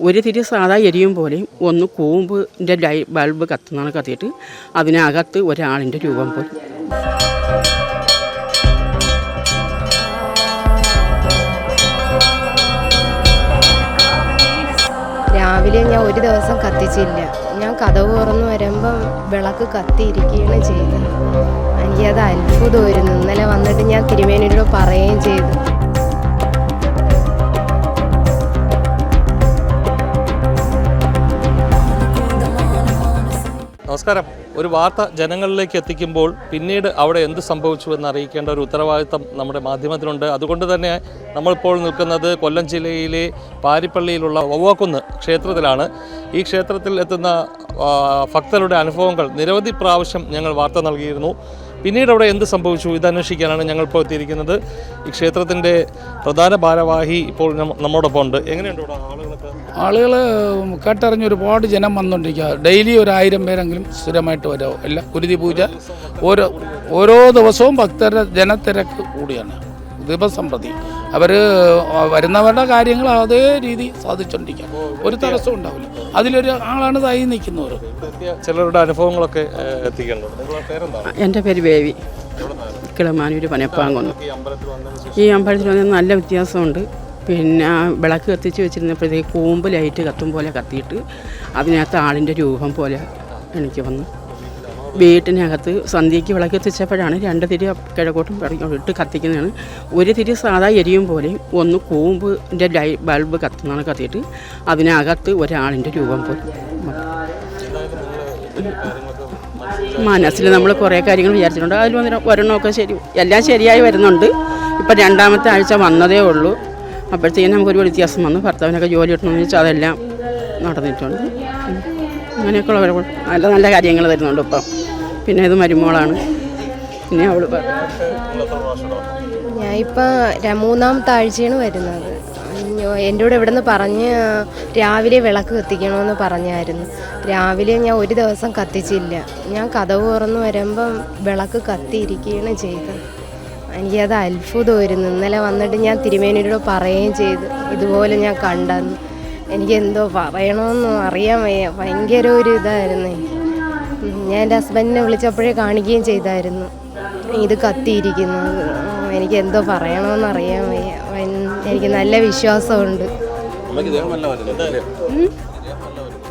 ഒരു തിരി സാധാ എരിയും പോലെയും ഒന്ന് കൂമ്പിന്റെ ലൈ ബൾബ് കത്തുന്നതാണ് കത്തിയിട്ട് അതിനകത്ത് ഒരാളിന്റെ രൂപം പോലെ. രാവിലെ ഞാൻ ഒരു ദിവസം കത്തിച്ചില്ല. ഞാൻ കഥവ് തുറന്നു വരുമ്പം വിളക്ക് കത്തിയിരിക്കുകയാണ് ചെയ്തത്. എനിക്കത് അത്ഭുതമായിരുന്നു ഇന്നലെ വന്നിട്ട് ഞാൻ തിരുമേനിയോട് പറയുകയും ചെയ്തു. നമസ്കാരം. ഒരു വാർത്ത ജനങ്ങളിലേക്ക് എത്തിക്കുമ്പോൾ പിന്നീട് അവിടെ എന്ത് സംഭവിച്ചു എന്ന് അറിയിക്കേണ്ട ഒരു ഉത്തരവാദിത്തം നമ്മുടെ മാധ്യമത്തിനുണ്ട്. അതുകൊണ്ട് തന്നെ നമ്മളിപ്പോൾ നിൽക്കുന്നത് കൊല്ലം ജില്ലയിലെ പാരിപ്പള്ളിയിലുള്ള വവ്വാക്കുന്ന് ക്ഷേത്രത്തിലാണ്. ഈ ക്ഷേത്രത്തിൽ എത്തുന്ന ഭക്തരുടെ അനുഭവങ്ങൾ നിരവധി പ്രാവശ്യം ഞങ്ങൾ വാർത്ത നൽകിയിരുന്നു. പിന്നീട് അവിടെ എന്ത് സംഭവിച്ചു? ഇതന്വേഷിക്കാനാണ് ഞങ്ങൾ ഇപ്പോൾ എത്തിയിരിക്കുന്നത് ഈ ക്ഷേത്രത്തിന്റെ പ്രധാന ഭാരവാഹി ഇപ്പോൾ നമ്മ- നമ്മോടൊപ്പം ഉണ്ട് എങ്ങനെയുണ്ട് ആളുകളൊക്കെ? ആളുകൾ കേട്ടറിഞ്ഞ് ഒരുപാട് ജനം വന്നുകൊണ്ടിരിക്കുക ഡെയിലി ഒരു ആയിരം പേരെങ്കിലും സ്ഥിരമായിട്ട് വരും. എല്ലാ കുരുതി പൂജ ഓരോ ഓരോ ദിവസവും ഭക്തരുടെ ജനത്തിരക്ക് കൂടിയാണ്. ദിവസം പ്രതി. അവർ വരുന്നവരുടെ കാര്യങ്ങൾ അതേ രീതി സാധിച്ചുകൊണ്ടിരിക്കുക ഒരു തടസ്സവും ഉണ്ടാവില്ല. അതിലൊരു ആളാണ് തായി നിൽക്കുന്നവർ ചിലരുടെ അനുഭവങ്ങളൊക്കെ എന്റെ പേര് ബേവി കിളമാനൂർ പനപ്പാങ്കൊന്ന്. ഈ അമ്പലത്തിൽ വന്ന ഈ അമ്പലത്തിൽ വന്ന് നല്ല വ്യത്യാസമുണ്ട്. പിന്നെ വിളക്ക് കത്തിച്ച് വെച്ചിരുന്നപ്പോഴത്തേക്ക് കൂമ്പ് ലൈറ്റ് കത്തും പോലെ കത്തിയിട്ട് അതിനകത്ത് ആളിന്റെ രൂപം പോലെ എനിക്ക് വന്നു. വീട്ടിനകത്ത് സന്ധ്യയ്ക്ക് വിളക്ക് എത്തിച്ചപ്പോഴാണ് രണ്ട് തിരി കിഴക്കോട്ടും ഇട്ട് കത്തിക്കുന്നതാണ്. ഒരു തിരി സാധാ എരിയും പോലെയും ഒന്ന് കൂമ്പിന്റെ ലൈ ബൾബ് കത്തുന്നതാണ് കത്തിയിട്ട് അതിനകത്ത് ഒരാളിന്റെ രൂപം പോലും. മനസ്സിൽ നമ്മൾ കുറേ കാര്യങ്ങൾ വിചാരിച്ചിട്ടുണ്ട്. അതിൽ വന്നിട്ട് ഒരെണ്ണമൊക്കെ ശരി എല്ലാം ശരിയായി വരുന്നുണ്ട്. ഇപ്പം രണ്ടാമത്തെ ആഴ്ച വന്നതേ ഉള്ളൂ. അപ്പോഴത്തേക്കും നമുക്ക് ഒരു വ്യത്യാസം വന്നു. ഭർത്താവിനൊക്കെ ജോലി കിട്ടണമെന്ന് വെച്ചാൽ അതെല്ലാം നടന്നിട്ടുണ്ട്. അങ്ങനെയൊക്കെ അങ്ങനെയൊക്കെയുള്ള നല്ല നല്ല കാര്യങ്ങൾ തരുന്നുണ്ട് ഇപ്പം. പിന്നെ ഇത് മരുമോളാണ്. പിന്നെ അവൾ ഇപ്പം മൂന്നാമത്തെ ആഴ്ചയാണ് വരുന്നത്. എന്റെ കൂടെ ഇവിടെ നിന്ന് പറഞ്ഞ് രാവിലെ വിളക്ക് കത്തിക്കണമെന്ന് പറഞ്ഞായിരുന്നു. രാവിലെ ഞാൻ ഒരു ദിവസം കത്തിച്ചില്ല. ഞാൻ കഥവ് തുറന്ന് വരുമ്പം വിളക്ക് കത്തിയിരിക്കുകയാണ് ചെയ്തത്. എനിക്കത് അത്ഭുതമായിരുന്നു. ഇന്നലെ വന്നിട്ട് ഞാൻ തിരുമേനിയോട് പറയുകയും ചെയ്തു. ഇതുപോലെ ഞാൻ കണ്ടെന്ന്. എനിക്ക് എന്തോ പറയണമെന്ന് അറിയാൻ വയ്യ. ഭയങ്കര ഒരു ഇതായിരുന്നു ഞാൻ എന്റെ ഹസ്ബൻഡിനെ വിളിച്ചപ്പോഴേ കാണിക്കുകയും ചെയ്തായിരുന്നു. ഇത് കത്തിയിരിക്കുന്നത് ഉം, എനിക്ക് എന്തോ പറയണമെന്ന് അറിയാൻ എനിക്ക് നല്ല വിശ്വാസമുണ്ട്.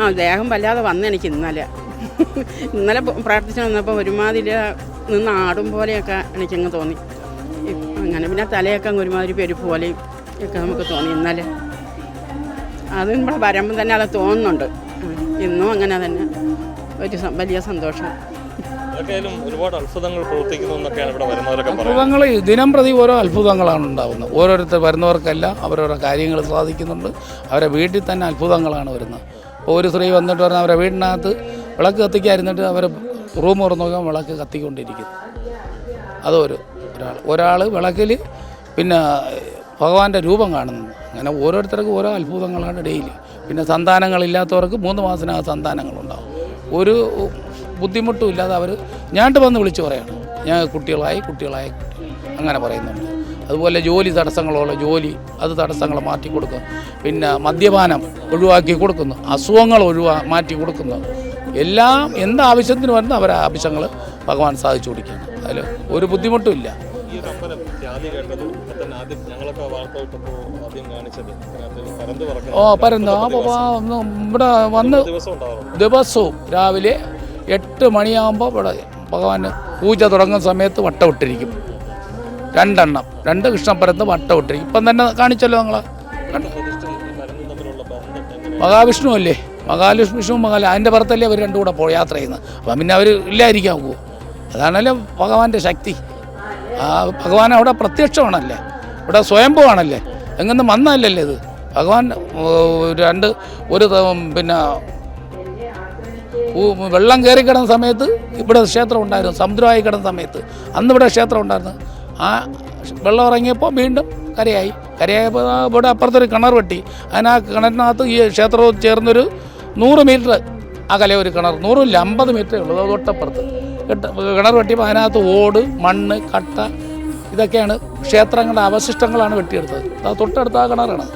ആ ദേഹം വല്ലാതെ വന്നു എനിക്ക് ഇന്നലെ. ഇന്നലെ പ്രാർത്ഥിച്ചു വന്നപ്പോൾ ഒരുമാതിരി നിന്ന് ആടും പോലെയൊക്കെ എനിക്കങ്ങ് തോന്നി. അങ്ങനെ പിന്നെ തലയൊക്കെ അങ്ങ് ഒരുമാതിരി പെരുപ്പ് പോലെയും ഒക്കെ നമുക്ക് തോന്നി ഇന്നലെ. അത് ഇവിടെ വരുമ്പം തന്നെ അത് തോന്നുന്നുണ്ട്. ഇന്നും അങ്ങനെ തന്നെ. ഒരു വലിയ സന്തോഷം. ഒരുപാട് അത്ഭുതങ്ങൾ പ്രവർത്തിക്കുന്നു എന്നൊക്കെയാണ് ഇവിടെ വരുന്നവരൊക്കെ പറയുന്നത്. അത്ഭുതങ്ങൾ ദിനം പ്രതി ഓരോ അത്ഭുതങ്ങളാണ് ഉണ്ടാകുന്നത് ഓരോരുത്തർ വരുന്നവർക്കെല്ലാം അവരോരോ കാര്യങ്ങൾ സാധിക്കുന്നുണ്ട്. അവരെ വീട്ടിൽ തന്നെ അത്ഭുതങ്ങളാണ് വരുന്നത്. അപ്പോൾ ഒരു സ്ത്രീ വന്നിട്ട് പറഞ്ഞാൽ അവരെ വീടിനകത്ത് വിളക്ക് കത്തിക്കാതിരുന്നിട്ട് അവർ റൂം തുറന്നു നോക്കാൻ വിളക്ക് കത്തിക്കൊണ്ടിരിക്കുന്നു. അതൊരു ഒരാൾ. ഒരാൾ വിളക്കിൽ പിന്നെ ഭഗവാന്റെ രൂപം കാണുന്നു. അങ്ങനെ ഓരോരുത്തർക്കും ഓരോ അത്ഭുതങ്ങളാണ് ഡെയിലി. പിന്നെ സന്താനങ്ങളില്ലാത്തവർക്ക് മൂന്ന് മാസത്തിനകം സന്താനങ്ങളുണ്ടാവും. ഒരു ബുദ്ധിമുട്ടും ഇല്ലാതെ അവർ ഞാണ്ട് വന്ന് വിളിച്ച് പറയണം. ഞാൻ കുട്ടികളായി കുട്ടികളായി അങ്ങനെ പറയുന്നുണ്ട്. അതുപോലെ ജോലി തടസ്സങ്ങളുള്ള ജോലി അത് തടസ്സങ്ങൾ മാറ്റി കൊടുക്കും. പിന്നെ മദ്യപാനം ഒഴിവാക്കി കൊടുക്കുന്നു. അസുഖങ്ങൾ ഒഴിവാ മാറ്റി കൊടുക്കുന്നു. എല്ലാം എന്താവശ്യത്തിന് വരുന്ന അവരെ ആവശ്യങ്ങൾ ഭഗവാൻ സാധിച്ചു കൊടുക്കുകയാണ്. അതിൽ ഒരു ബുദ്ധിമുട്ടും ഇല്ല. ഈ ആദ്യം കേട്ടത് ആദ്യം ഞങ്ങളൊക്കെ വാർത്ത വിട്ടപ്പോൾ ആദ്യം കാണിച്ചത്. പരന്ത് ഓ പരന്ത്. ആ ഇവിടെ വന്ന് ദിവസവും രാവിലെ എട്ട് മണിയാകുമ്പോൾ ഇവിടെ ഭഗവാന് പൂജ തുടങ്ങുന്ന സമയത്ത് വട്ടമിട്ടിരിക്കും രണ്ടെണ്ണം. രണ്ട് കൃഷ്ണപ്പരത്ത് വട്ടമിട്ടിരിക്കും ഇപ്പം തന്നെ കാണിച്ചല്ലോ നിങ്ങളെ മഹാവിഷ്ണു അല്ലേ? മഹാവിഷ്ണു മഹാല അതിന്റെ പുറത്തല്ലേ അവർ രണ്ടും കൂടെ യാത്ര ചെയ്യുന്നത്. അപ്പം പിന്നെ അവർ ഇല്ലായിരിക്കാൻ പോകും അതാണല്ലോ ഭഗവാന്റെ ശക്തി. ആ ഭഗവാൻ അവിടെ പ്രത്യക്ഷമാണല്ലേ? ഇവിടെ സ്വയംഭവാണല്ലേ? എങ്ങനെ വന്നല്ലല്ലേ ഇത്? ഭഗവാൻ രണ്ട് ഒരു പിന്നെ വെള്ളം കയറി കിടന്ന സമയത്ത് ഇവിടെ ക്ഷേത്രം ഉണ്ടായിരുന്നു സമുദ്രമായി കിടന്ന സമയത്ത്. അന്ന് ഇവിടെ ക്ഷേത്രം ഉണ്ടായിരുന്നു. ആ വെള്ളം ഇറങ്ങിയപ്പോൾ വീണ്ടും കരയായി. കരയായപ്പോൾ ആ ഇവിടെ അപ്പുറത്തൊരു കിണർ വെട്ടി. അതിനാ കിണറിനകത്ത് ഈ ക്ഷേത്രവും ചേർന്നൊരു നൂറ് മീറ്റർ അകലെ ഒരു കിണർ നൂറില്ല അമ്പത് മീറ്ററേ ഉള്ളൂ തൊട്ടപ്പുറത്ത് കിണർ വെട്ടിയപ്പോൾ അതിനകത്ത് ഓട് മണ്ണ് കട്ട ഇതൊക്കെയാണ് ക്ഷേത്രങ്ങളുടെ അവശിഷ്ടങ്ങളാണ് വെട്ടിയെടുത്തത്. അത് തൊട്ടടുത്ത ആ കിണറാണ്.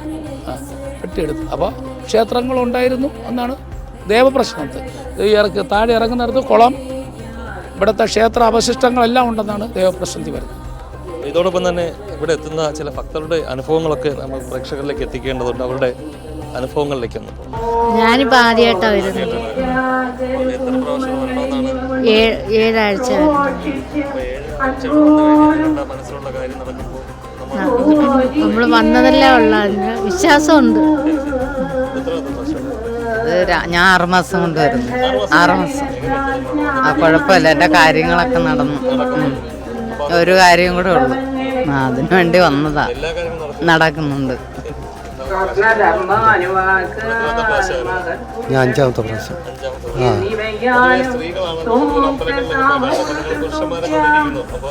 ആ വെട്ടിയെടുത്തത്. അപ്പോൾ ക്ഷേത്രങ്ങളുണ്ടായിരുന്നു എന്നാണ് ദേവപ്രശ്നത്ത്. ഈ ഇറക്ക് താഴെ ഇറങ്ങുന്നിടത്ത് കുളം ഇവിടുത്തെ ക്ഷേത്ര അവശിഷ്ടങ്ങളെല്ലാം ഉണ്ടെന്നാണ് ദേവപ്രശ്നത്തിൽ വരുന്നത്. ഇതോടൊപ്പം തന്നെ ഇവിടെ എത്തുന്ന ചില ഭക്തരുടെ അനുഭവങ്ങളൊക്കെ നമ്മൾ പ്രേക്ഷകരിലേക്ക് എത്തിക്കേണ്ടതുണ്ട്. അവരുടെ അനുഭവങ്ങളിലേക്ക്. ഞാനിപ്പോൾ ആദ്യമായിട്ടാണ് വരുന്നത്. ഏഴാഴ്ച. നമ്മൾ വന്നതല്ലേ ഉള്ള. അതിന് വിശ്വാസമുണ്ട്. ഞാൻ ആറ് മാസം കൊണ്ട് വരുന്നു. ആറ് മാസം. ആ കുഴപ്പമില്ല. എന്റെ കാര്യങ്ങളൊക്കെ നടന്നു. ഒരു കാര്യം കൂടെ ഉള്ളു. ആ അതിനു വേണ്ടി വന്നതാ. നടക്കുന്നുണ്ട്. ഞാൻ അഞ്ചാമത്തെ പ്രാവശ്യം. ആ.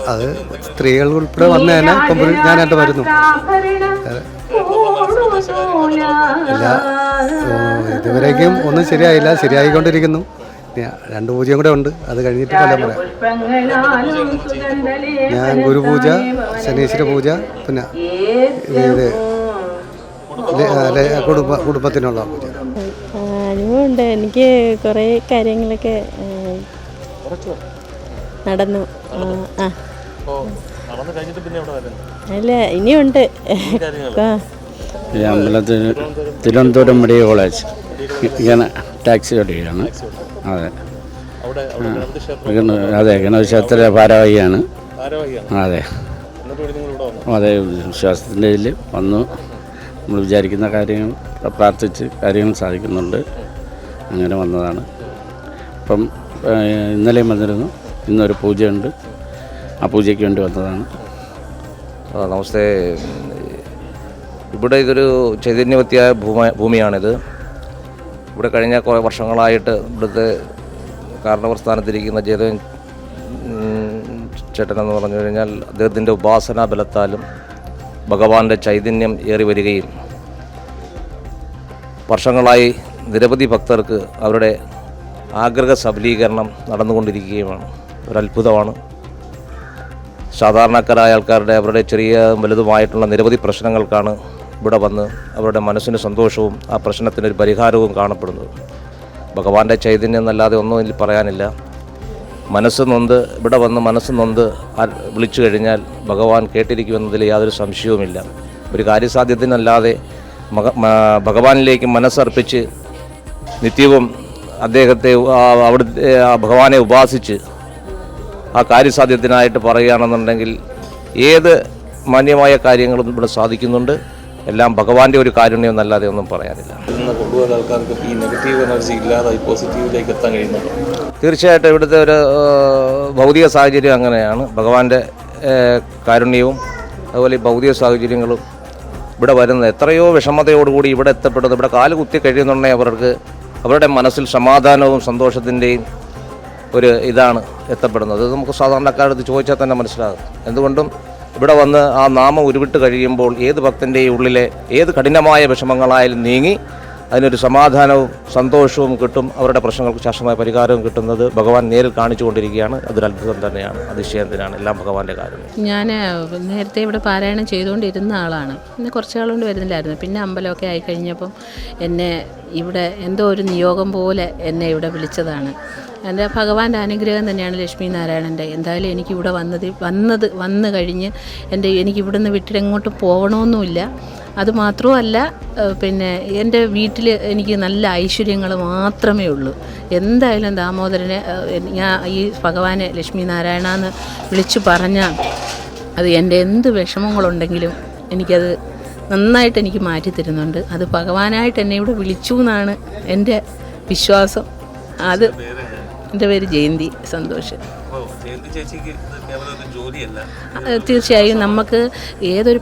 അത് സ്ത്രീകൾ ഉൾപ്പെടെ വന്നതന്നെ ഇപ്പം ഞാനായിട്ട് വരുന്നു. ഇതുവരേക്കും ഒന്നും ശരിയായില്ല. ശരിയായിക്കൊണ്ടിരിക്കുന്നു. രണ്ട് പൂജയും കൂടെ ഉണ്ട്. അത് കഴിഞ്ഞിട്ട് കൊല്ലം പറയാം ഞാൻ ഗുരുപൂജ ശനീശ്വര പൂജ പിന്നെ കുടുംബ കുടുംബത്തിനുള്ള അനുഭവമുണ്ട്. എനിക്ക് കുറേ കാര്യങ്ങളൊക്കെ നടന്നു. ആ, ആ. നടന്നു കഴിഞ്ഞിട്ട് പിന്നെ എവിടെ വരുന്നത് അല്ല ഇനിയുണ്ട്. ആ. ഈ അമ്പലത്തിൽ തിരുവനന്തപുരം മെഡിക്കൽ കോളേജ്. ഇങ്ങനെ ടാക്സി ഓടിക്കുകയാണ് അതെ. അതെ ഗണപതി ഭാരവാഹിയാണ്. അതെ. അതെ വിശ്വാസത്തിന്റെ ഇതിൽ വന്നു. നമ്മൾ വിചാരിക്കുന്ന കാര്യങ്ങൾ പ്രാർത്ഥിച്ച് കാര്യങ്ങൾ സാധിക്കുന്നുണ്ട്. അങ്ങനെ വന്നതാണ്. അപ്പം ഇന്നലെയും വന്നിരുന്നു. ഇന്നൊരു പൂജയുണ്ട്. ആ പൂജയ്ക്ക് വേണ്ടി വന്നതാണ്. നമസ്തേ. ഇവിടെ ഇതൊരു ചൈതന്യവത്തിയായ ഭൂമ ഭൂമിയാണിത്. ഇവിടെ കഴിഞ്ഞ കുറേ വർഷങ്ങളായിട്ട് ഇവിടുത്തെ കാരണവർസ്ഥാനത്തിരിക്കുന്ന ജയദേവൻ ഉം, ചേട്ടനെന്ന് പറഞ്ഞു കഴിഞ്ഞാൽ അദ്ദേഹത്തിന്റെ ഉപാസനാ ബലത്താലും ഭഗവാന്റെ ചൈതന്യം ഏറി വരികയും വർഷങ്ങളായി നിരവധി ഭക്തർക്ക് അവരുടെ ആഗ്രഹ സബലീകരണം നടന്നുകൊണ്ടിരിക്കുകയുമാണ്. ഒരത്ഭുതമാണ്. സാധാരണക്കാരായ ആൾക്കാരുടെ അവരുടെ ചെറിയ വലുതുമായിട്ടുള്ള നിരവധി പ്രശ്നങ്ങൾക്കാണ് ഇവിടെ വന്ന് അവരുടെ മനസ്സിന് സന്തോഷവും ആ പ്രശ്നത്തിനൊരു പരിഹാരവും കാണപ്പെടുന്നത്. ഭഗവാന്റെ ചൈതന്യം എന്നല്ലാതെ ഒന്നും പറയാനില്ല. മനസ്സ് നൊന്ത് ഇവിടെ വന്ന് മനസ്സ് നൊന്ത് വിളിച്ചു കഴിഞ്ഞാൽ ഭഗവാൻ കേട്ടിരിക്കുമെന്നതിൽ യാതൊരു സംശയവുമില്ല. ഒരു കാര്യസാധ്യത്തിനല്ലാതെ ഭഗവാനിലേക്ക് മനസ്സർപ്പിച്ച് നിത്യവും അദ്ദേഹത്തെ അവിടുത്തെ ആ ഭഗവാനെ ഉപാസിച്ച് ആ കാര്യസാധ്യത്തിനായിട്ട് പറയുകയാണെന്നുണ്ടെങ്കിൽ ഏത് മാന്യമായ കാര്യങ്ങളും ഇവിടെ സാധിക്കുന്നുണ്ട്. എല്ലാം ഭഗവാന്റെ ഒരു കാരുണ്യം എന്നല്ലാതെ ഒന്നും പറയാനില്ല. ആൾക്കാർക്ക് ഈ നെഗറ്റീവ് എനർജി ഇല്ലാതായി പോസിറ്റീവിലേക്ക് എത്താൻ കഴിയുന്നുണ്ട്? തീർച്ചയായിട്ടും ഇവിടുത്തെ ഒരു ഭൗതിക സാഹചര്യം അങ്ങനെയാണ്. ഭഗവാന്റെ കാരുണ്യവും അതുപോലെ ഭൗതിക സാഹചര്യങ്ങളും ഇവിടെ വരുന്നത് എത്രയോ വിഷമതയോടുകൂടി ഇവിടെ എത്തപ്പെടുന്നത്. ഇവിടെ കാൽ കുത്തി കഴിയുന്നുണ്ടെങ്കിൽ അവർക്ക് അവരുടെ മനസ്സിൽ സമാധാനവും സന്തോഷത്തിന്റെയും ഒരു ഇതാണ് എത്തപ്പെടുന്നത്. അത് നമുക്ക് സാധാരണക്കാരടുത്ത് ചോദിച്ചാൽ തന്നെ മനസ്സിലാകും. എന്തുകൊണ്ടും ഇവിടെ വന്ന് ആ നാമം ഉരുവിട്ട് കഴിയുമ്പോൾ ഏത് ഭക്തന്റെ ഉള്ളിലെ ഏത് കഠിനമായ വിഷമങ്ങളായാലും നീങ്ങി അതിനൊരു സമാധാനവും സന്തോഷവും കിട്ടും. അവരുടെ പ്രശ്നങ്ങൾക്ക് ശാശ്വതമായ പരിഹാരവും കിട്ടുന്നത് ഭഗവാൻ നേരിൽ കാണിച്ചു കൊണ്ടിരിക്കുകയാണ് അതൊരു അത്ഭുതം തന്നെയാണ്. അതിശയത്തിനാണ് എല്ലാം ഭഗവാന്റെ കാര്യം ഞാൻ നേരത്തെ ഇവിടെ പാരായണം ചെയ്തുകൊണ്ടിരുന്ന ആളാണ്. പിന്നെ കുറച്ച് ആളുകൊണ്ട് കൊണ്ട് വരുന്നില്ലായിരുന്നു. പിന്നെ അമ്പലമൊക്കെ ആയി കഴിഞ്ഞപ്പം എന്നെ ഇവിടെ എന്തോ ഒരു നിയോഗം പോലെ എന്നെ ഇവിടെ വിളിച്ചതാണ്. എന്റെ ഭഗവാന്റെ അനുഗ്രഹം തന്നെയാണ് ലക്ഷ്മി നാരായണന്റെ. എന്തായാലും എനിക്ക് ഇവിടെ വന്നത് വന്നത് വന്നു കഴിഞ്ഞ് എന്റെ എനിക്ക് ഇവിടുന്ന് വിട്ടിട്ടെങ്ങോട്ടും പോകണമെന്നുമില്ല. അതുമാത്രമല്ല പിന്നെ എന്റെ വീട്ടിൽ എനിക്ക് നല്ല ഐശ്വര്യങ്ങൾ മാത്രമേ ഉള്ളൂ. എന്തായാലും ദാമോദരനെ ഞാൻ ഈ ഭഗവാനെ ലക്ഷ്മി നാരായണ എന്ന് വിളിച്ചു പറഞ്ഞാൽ അത് എന്റെ എന്ത് വിഷമങ്ങളുണ്ടെങ്കിലും എനിക്കത് നന്നായിട്ട് എനിക്ക് മാറ്റി തരുന്നുണ്ട്. അത് ഭഗവാനായിട്ട് എന്നെ ഇവിടെ വിളിച്ചു എന്നാണ് എന്റെ വിശ്വാസം. അത് എന്റെ പേര് ജയന്തി സന്തോഷം. ജയന്തി ചേച്ചിക്ക് തീർച്ചയായും നമുക്ക് ഏതൊരു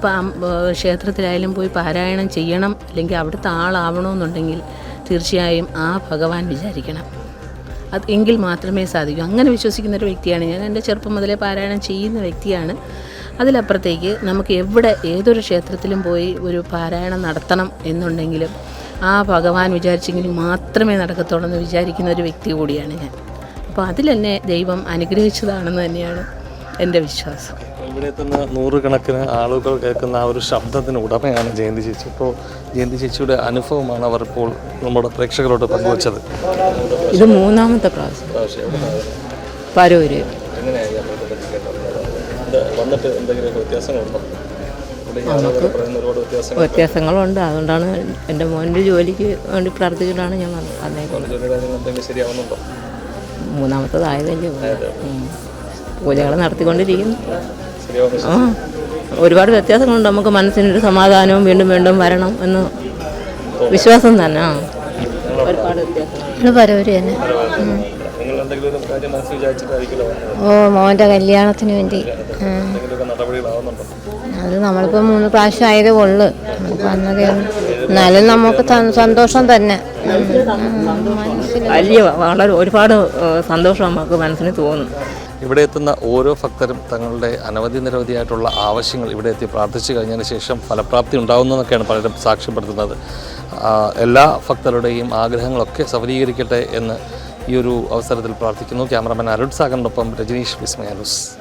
ക്ഷേത്രത്തിലായാലും പോയി പാരായണം ചെയ്യണം അല്ലെങ്കിൽ അവിടുത്തെ ആളാവണമെന്നുണ്ടെങ്കിൽ തീർച്ചയായും ആ ഭഗവാൻ വിചാരിക്കണം. അത് എങ്കിൽ മാത്രമേ സാധിക്കൂ. അങ്ങനെ വിശ്വസിക്കുന്ന ഒരു വ്യക്തിയാണ് ഞാൻ. എന്റെ ചെറുപ്പം മുതലേ പാരായണം ചെയ്യുന്ന വ്യക്തിയാണ്. അതിലപ്പുറത്തേക്ക് നമുക്ക് എവിടെ ഏതൊരു ക്ഷേത്രത്തിലും പോയി ഒരു പാരായണം നടത്തണം എന്നുണ്ടെങ്കിലും ആ ഭഗവാൻ വിചാരിച്ചെങ്കിൽ മാത്രമേ നടക്കത്തുള്ളൂ എന്ന് വിചാരിക്കുന്ന ഒരു വ്യക്തി കൂടിയാണ് ഞാൻ. അപ്പോൾ അതിലെന്നെ ദൈവം അനുഗ്രഹിച്ചതാണെന്ന് തന്നെയാണ് എന്റെ വിശ്വാസം. ഇവിടെ എത്തുന്ന നൂറുകണക്കിന് ആളുകൾ കേൾക്കുന്ന ആ ഒരു ശബ്ദത്തിന് ഉടമയാണ് ജയന്തി ചേച്ചി. ഇപ്പോൾ ജയന്തി ചേച്ചിയുടെ അനുഭവമാണ് അവർ ഇപ്പോൾ നമ്മുടെ പ്രേക്ഷകരോട് പങ്കുവച്ചത്. ഇത് മൂന്നാമത്തെ പ്രാവശ്യം. പരൂര്. വ്യത്യാസങ്ങളുണ്ടോ? അതുകൊണ്ടാണ് എന്റെ മോന്റെ ജോലിക്ക് വേണ്ടി പ്രാർത്ഥിച്ചിട്ടാണ് ഞാൻ വന്നേക്കുന്നത് മൂന്നാമത്തതായതല്ലേ. പൂജകൾ നടത്തിക്കൊണ്ടിരിക്കുന്നു. ആ ഒരുപാട് വ്യത്യാസങ്ങളുണ്ട്. നമുക്ക് മനസ്സിനൊരു സമാധാനവും വീണ്ടും വീണ്ടും വരണം എന്ന് വിശ്വാസം തന്നെ ആ. ഒരുപാട് വ്യത്യാസം പരവര് ഓ മോന്റെ കല്യാണത്തിന് വേണ്ടി. അത് നമ്മളിപ്പോൾ മൂന്ന് പ്രാവശ്യം ആയതേ ഉള്ളു. വന്നതേ ഉള്ളൂ എന്നാലും നമുക്ക് സന്തോഷം തന്നെ. വലിയ വളരെ ഒരുപാട് സന്തോഷം നമുക്ക് മനസ്സിന് തോന്നും. ഇവിടെ എത്തുന്ന ഓരോ ഭക്തരും തങ്ങളുടെ അനവധി നിരവധിയായിട്ടുള്ള ആവശ്യങ്ങൾ ഇവിടെ എത്തി പ്രാർത്ഥിച്ചു കഴിഞ്ഞതിന് ശേഷം ഫലപ്രാപ്തി ഉണ്ടാകുന്നതെന്നൊക്കെയാണ് പലരും സാക്ഷ്യപ്പെടുത്തുന്നത്. എല്ലാ ഭക്തരുടെയും ആഗ്രഹങ്ങളൊക്കെ സഫലീകരിക്കട്ടെ എന്ന് ഈ ഒരു അവസരത്തിൽ പ്രാർത്ഥിക്കുന്നു. ക്യാമറമാൻ അരുൺ സാഗറിനൊപ്പം രജനീഷ് വിസ്മയ ന്യൂസ്